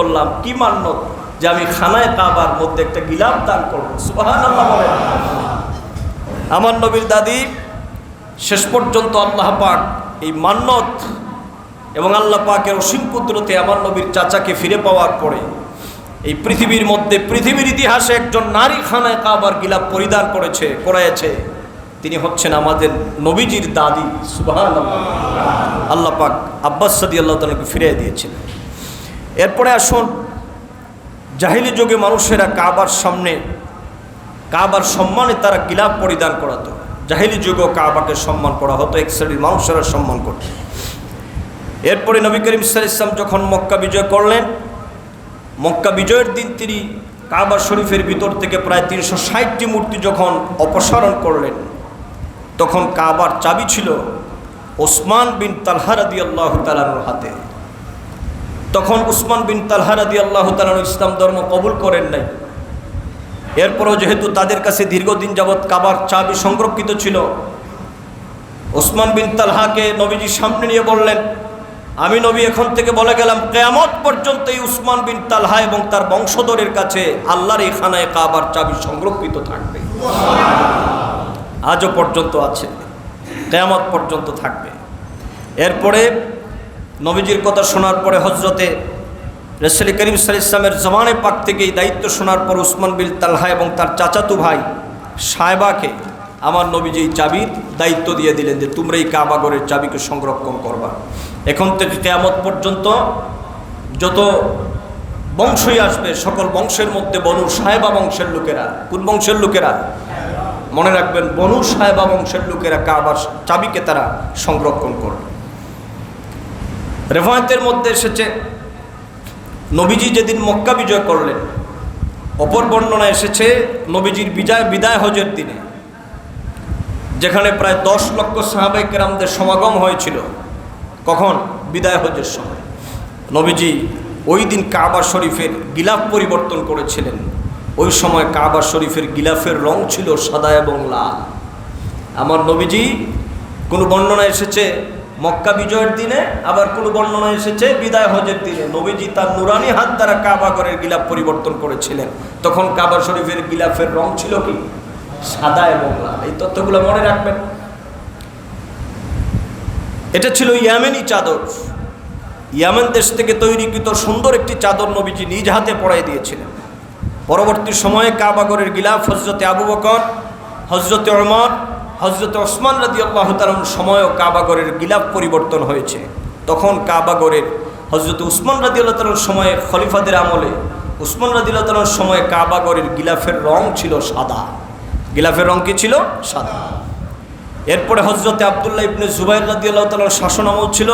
করলাম, কি মান্যত? যে আমি খানায় কাবার মধ্যে একটা গিলাম দান করব। আমার নবীর দাদি শেষ পর্যন্ত আল্লাহ পাক এই মান্যত এবং আল্লাহ পাকের অসীম কুদরতে আমার নবীর চাচাকে ফিরে পাওয়ার পরে এই পৃথিবীর মধ্যে, পৃথিবীর ইতিহাসে একজন নারী খানায় কাবার গিলাপ পরিধান করেছে করাইছে তিনি হচ্ছেন আমাদের নবীজির দাদি সুবাহান আল্লাহ পাক আব্বাস সাদি আল্লাহ তালাকে ফিরিয়ে দিয়েছিলেন। এরপরে আসুন, জাহিলি যুগে মানুষেরা কাবার সামনে, কাবার সম্মানে তারা গিলাপ পরিধান করাতো। জাহিলি যুগেও কাবাকে সম্মান করা হতো, এক শ্রেণির মানুষেরা সম্মান করত। এরপরে নবী করিম সাল ইসলাম যখন মক্কা বিজয় করলেন, মক্কা বিজয়ের দিন তিনি কাবা শরীফের ভিতর থেকে প্রায় তিনশো ষাটটি মূর্তি যখন অপসারণ করলেন, তখন কাবার চাবি ছিল ওসমান বিন তালহারাদি আল্লাহ তালানোর হাতে। তখন উসমান বিন তালহারাদি আল্লাহ তালানু ইসলাম ধর্ম কবুল করেন নাই। এরপরও যেহেতু তাদের কাছে দীর্ঘদিন যাবৎ কাবার চাবি সংরক্ষিত ছিল ওসমান বিন তালহাকে নবীজির সামনে নিয়ে বললেন, আমি নবী এখন থেকে বলে গেলাম, কেয়ামত পর্যন্ত এই উসমান বিন তালহা এবং তার বংশধরের কাছে আল্লাহর এই খানায় কাবার চাবি সংরক্ষিত থাকবে। আজও পর্যন্ত আছে, কেয়ামত পর্যন্ত থাকবে। এরপরে নবীজির কথা শোনার পরে হজরতে রসুল করিম সাল ইসলামের জমানে পাক থেকে এই দায়িত্ব শোনার পর উসমান বিল তালহা এবং তার চাচাতু ভাই সাহেবাকে আমার নবীজি এই চাবির দায়িত্ব দিয়ে দিলেন যে তোমরা এই কাবাগরের চাবিকে সংরক্ষণ করবা। এখন থেকে কেয়ামত পর্যন্ত যত বংশই আসবে, সকল বংশের মধ্যে বনু সাহেবা বংশের লোকেরা, কোন বংশের লোকেরা? মনে রাখবেন, বনু সাহেবা বংশের লোকেরা কাবার চাবিকে তারা সংরক্ষণ করবে। রেফায়তের মধ্যে এসেছে, নবীজি যেদিন মক্কা বিজয় করলেন, অপর বর্ণনা এসেছে, নবীজির বিজয়, বিদায় হজের দিনে, যেখানে প্রায় দশ লক্ষ সাহাবাই কেরামদের সমাগম হয়েছিল, কখন? বিদায় হজের সময়। নবীজি ওই দিন কাবা শরীফের গিলাফ পরিবর্তন করেছিলেন। ওই সময় কাবা শরীফের গিলাফের রং ছিল সাদা এবং লাল। আমার নবীজি কোনো বর্ণনা এসেছে মক্কা বিজয়ের দিনে, আবার কোনো বর্ণনা এসেছে, বিদায় হজের দিনে। নবীজি তার নুরানি হাত দ্বারা কাবা কাবাগরের গিলাফ পরিবর্তন করেছিলেন। তখন কাবা শরীফের গিলাফের রং ছিল কি? সাদা এবং লাল। এই তথ্যগুলো মনে রাখবেন। এটা ছিল ইয়ামেনি চাদর। ইয়ামেন দেশ থেকে তৈরিকৃত সুন্দর একটি চাদর নবীজি নিজ হাতে পড়াই দিয়েছিলেন। পরবর্তী সময়ে কাবাগরের গিলাফ হজরতে আবু বকর হজরতে ওমর হজরতে ওসমান রাদি আল্লাহ তালন সময়ও কাবাগরের গিলাফ পরিবর্তন হয়েছে। তখন কাবাগরের হজরত উসমান রাদি আল্লাহ তালন সময়ে খলিফাদের আমলে উসমান রাদি আল্লাহ তালন সময়ে কাবাগরের গিলাফের রং ছিল সাদা। গিলাফের রং কি ছিল? সাদা। এরপরে হজরতে আবদুল্লাহ ইবনে জুবাইর রাদি আল্লাহ তালার শাসন আমল ছিল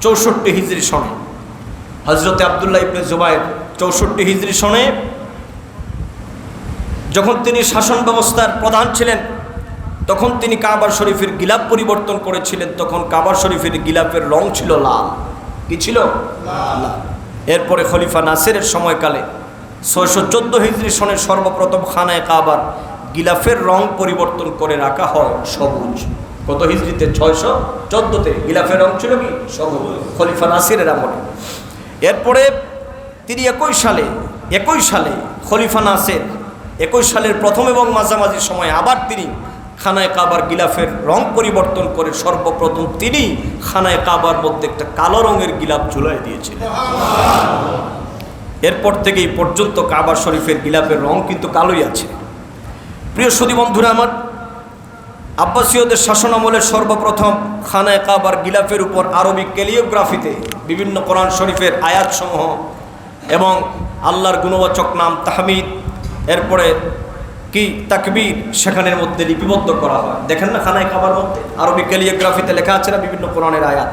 চৌষট্টি হিজড়ি সনে। হজরতে আবদুল্লাহ ইবনে জুবাইর চৌষট্টি হিজড়ি সনে যখন তিনি শাসন ব্যবস্থার প্রধান ছিলেন তখন তিনি কাবার শরীফের গিলাপ পরিবর্তন করেছিলেন তখন কাবার শরীফের গিলাপের রং ছিল লাল। কি ছিল? লাল। এরপরে খলিফা নাসিরের সময়কালে ছয়শো চোদ্দ হিজড়ি সনের সর্বপ্রথম খানায় কাবার গিলাফের রং পরিবর্তন করে রাখা হয় সবুজ। কত হিজড়িতে ছয়শো চোদ্দোতে গিলাফের রং ছিল কি? সবুজ। খলিফা নাসিরের আমলে। এরপরে তিনি একই সালে একই সালে খলিফা নাসের একই সালের প্রথম এবং মাঝামাঝি সময় আবার তিনি খানায় কাবার গিলাফের রং পরিবর্তন করে সর্বপ্রথম তিনি খানায় কাবার মধ্যে একটা কালো রঙের গিলাফ ঝুলাই দিয়েছিলেন। এরপর থেকে এই পর্যন্ত কাবার শরীফের গিলাফের রং কিন্তু কালোই আছে। প্রিয় সুদী বন্ধুরা আমার, আব্বাসীয়দের শাসন আমলের সর্বপ্রথম খানায় কাবার গিলাফের উপর আরবি ক্যালিওগ্রাফিতে বিভিন্ন কোরআন শরীফের আয়াতসমূহ এবং আল্লাহর গুণবাচক নাম তাহমিদ, এরপরে কি তাকবীর সেখানের মধ্যে লিপিবদ্ধ করা হয়। দেখেন না খানায় খাবার মধ্যে? আরবি ক্যালিওগ্রাফিতে লেখা আছে না বিভিন্ন কোরআনের আয়াত?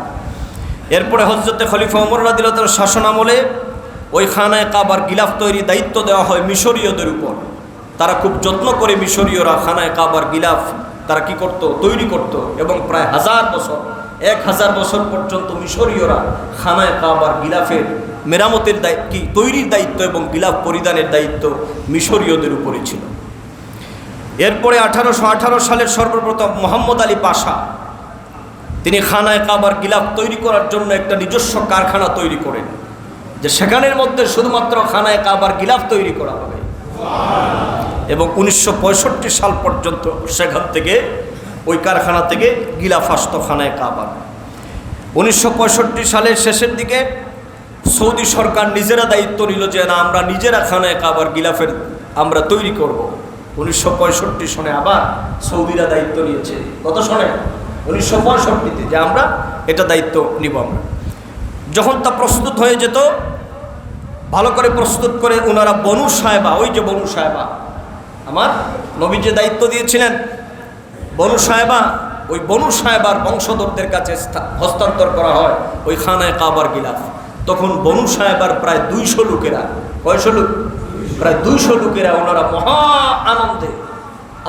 এরপরে হজরতে খলিফা ওমর রাদিলতার শাসন আমলে ওই খানায় কাবার গিলাফ তৈরি দায়িত্ব দেওয়া হয় মিশরীয়দের উপর। তারা খুব যত্ন করে মিশরীয়রা খানায় কাবার গিলাফ তারা কি করত? তৈরি করত এবং প্রায় হাজার বছর, এক হাজার বছর পর্যন্ত মিশরীয়রা খানায় কাবার গিলাফের মেরামতের দায়িত্ব কি তৈরির দায়িত্ব এবং গিলাফ পরিধানের দায়িত্ব মিশরীয়দের উপরে ছিল। এরপরে আঠারোশো আঠারো সালের সর্বপ্রথম মোহাম্মদ আলী পাশা, তিনি খানায় কাবার গিলাফ তৈরি করার জন্য একটা নিজস্ব কারখানা তৈরি করেন, যে সেখানের মধ্যে শুধুমাত্র খানায় কাবার গিলাফ তৈরি করা হবে। এবং উনিশশো পঁয়ষট্টি সাল পর্যন্ত সেখান থেকে, ওই কারখানা থেকে গিলাফ আসতো খানায় কাবার। উনিশশো পঁয়ষট্টি সালের শেষের দিকে সৌদি সরকার নিজেরা দায়িত্ব নিল যে, না, আমরা নিজেরা খানায় কাবার গিলাফের আমরা তৈরি করব। উনিশশো সনে আবার সৌদিরা দায়িত্ব নিয়েছে। কত সনে? উনিশশো পঁয়ষট্টিতে, যে আমরা এটা দায়িত্ব নিব আমরা। যখন তা প্রস্তুত হয়ে যেত, ভালো করে প্রস্তুত করে ওনারা বনু সাহেবা, ওই যে বনু সাহেবা, আমার নবী যে দায়িত্ব দিয়েছিলেন, বনু সাহেবা, ওই বনু সাহেবার বংশধরদের কাছে হস্তান্তর করা হয় ওই খানায় কাবার গিলাফ। তখন বনু সাহেবার প্রায় দুইশো লোকেরা, কয়শো লোক? প্রায় দুইশো লোকেরা ওনারা মহা আনন্দে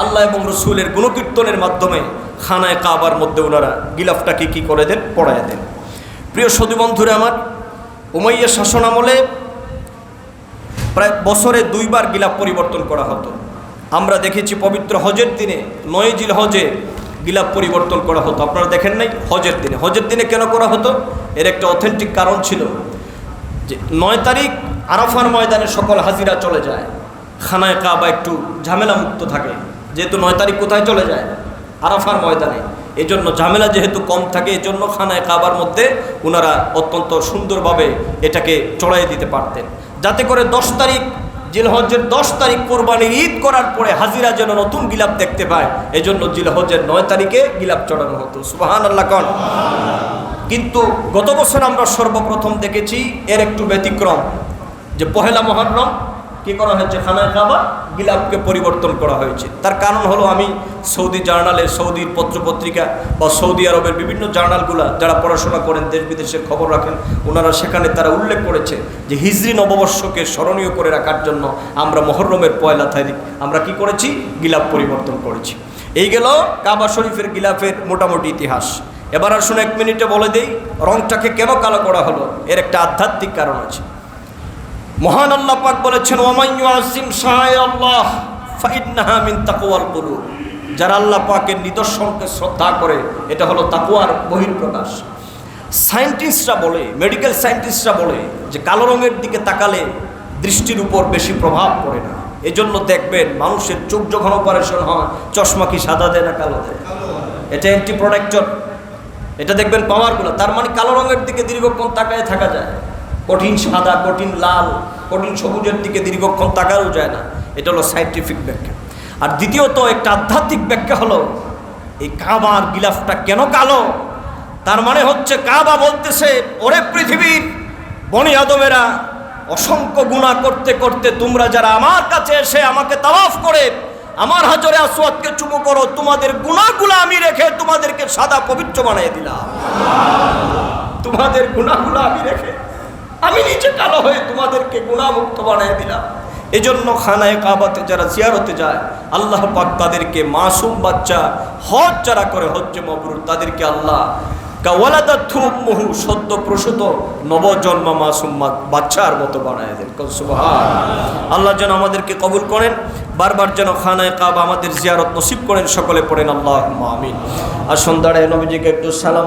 আল্লাহ এবং রসুলের গুণকীর্তনের মাধ্যমে খানায় কাবার মধ্যে ওনারা গিলাফটাকে কি করে দেন? পড়ায় দেন। প্রিয় সদী বন্ধুরা আমার, উমাইয়া শাসন আমলে প্রায় বছরে দুইবার গিলাফ পরিবর্তন করা হতো। আমরা দেখেছি পবিত্র হজের দিনে নয় জিল হজে গিলাফ পরিবর্তন করা হতো। আপনারা দেখেন নাই হজের দিনে। হজের দিনে কেন করা হতো? এর একটা অথেন্টিক কারণ ছিল যে নয় তারিখ আরাফার ময়দানে সকল হাজিরা চলে যায়। খানায় কাবা একটু ঝামেলা মুক্ত থাকে, যেহেতু নয় তারিখ কোথায় চলে যায়? আরাফার ময়দানে। এই জন্য ঝামেলা যেহেতু কম থাকে এই জন্য খানায় কাবার মধ্যে ওনারা অত্যন্ত সুন্দরভাবে এটাকে চড়াই দিতে পারতেন। যাতে করে দশ তারিখ জিলহজের দশ তারিখ কোরবানির ঈদ করার পরে হাজিরা যেন নতুন গিলাপ দেখতে পায় এই জন্য জিলহজের নয় তারিখে গিলাপ চড়ানো হতো। সুবাহান আল্লাহ কন। কিন্তু গত বছর আমরা সর্বপ্রথম দেখেছি, এর একটু ব্যতিক্রম। যে পহেলা মহরম কি করা হয়েছে? খানায় কাবা, গিলাপকে পরিবর্তন করা হয়েছে। তার কারণ হলো আমি সৌদি জার্নালে সৌদির পত্রপত্রিকা বা সৌদি আরবের বিভিন্ন জার্নালগুলা যারা পড়াশোনা করেন, দেশ বিদেশের খবর রাখেন, ওনারা সেখানে তারা উল্লেখ করেছে যে হিজরি নববর্ষকে স্মরণীয় করে রাখার জন্য আমরা মহরমের পয়লা তারিখ আমরা কি করেছি? গিলাপ পরিবর্তন করেছি। এই গেল কাবা শরীফের গিলাফের মোটামুটি ইতিহাস। এবার আসুন এক মিনিটে বলে দেই, রংটাকে কেন কালো করা হলো? এর একটা আধ্যাত্মিক কারণ আছে। মহান আল্লাহ পাক বলেছেন ওমাইয়ু আসিম শাহ আল্লাহ ফাইন্নাহা মিন তাকওয়াল কুলুব। যারা আল্লাহ পাকের নিদর্শনকে শ্রদ্ধা করে, এটা হলো তাকওয়ার বহির্প্রকাশ সায়েন্টিস্টরা বলে, মেডিকেল সায়েন্টিস্টরা বলে যে, কালো রঙের দিকে তাকালে দৃষ্টির উপর বেশি প্রভাব পড়ে না। এজন্য দেখবেন মানুষের চোখ যখন অপারেশন হয়, চশমা কি সাদা দেয় না কালো দেয়? এটা অ্যান্টি প্রোটেক্টর এটা দেখবেন পাওয়ারগুলো তার মানে কালো রঙের দিকে দীর্ঘক্ষণ তাকায় থাকা যায়। কঠিন সাদা, কঠিন লাল, কঠিন সবুজের দিকে দীর্ঘক্ষণ তাকাও যায় না। এটা হলো সাইন্টিফিক ব্যাখ্যা। আর দ্বিতীয়ত একটা আধ্যাত্মিক ব্যাখ্যা হলো, এই কাবার গিলাফটা কেন কালো? তার মানে হচ্ছে কাবা বলতেছে, ওরে পৃথিবীর বনি আদমেরা, অসংখ্য গুণা করতে করতে তোমরা যারা আমার কাছে এসে আমাকে তাওয়াফ করে, আমার হাজরে আসওয়াদকে চুমু করো, তোমাদের গুণাগুলো আমি রেখে তোমাদেরকে সাদা পবিত্র বানিয়ে দিলাম। তোমাদের গুণাগুলো আমি রেখে আমি নিচে কালো হয়ে তোমাদেরকে গুণামুক্ত বানিয়ে দিলাম। এজন্য খানায় কাবাতে যারা জিয়ারতে যায়, আল্লাহ পাক তাদেরকে মাসুম বাচ্চা, হজ যারা করে হজ্জে মবরুর, তাদেরকে আল্লাহ কাওয়ালাদা থুপ মুহু নবজন্ম মাসুম বাচ্চার মতো বানায় দেন। আল্লাহ যেন আমাদেরকে কবুল করেন, বারবার যেন খানায় কাবা আমাদের জিয়ারত নসিব করেন, সকলে পড়েন আল্লাহ আমিন। আর সন্ধ্যায় নবীজিকে একটু সালাম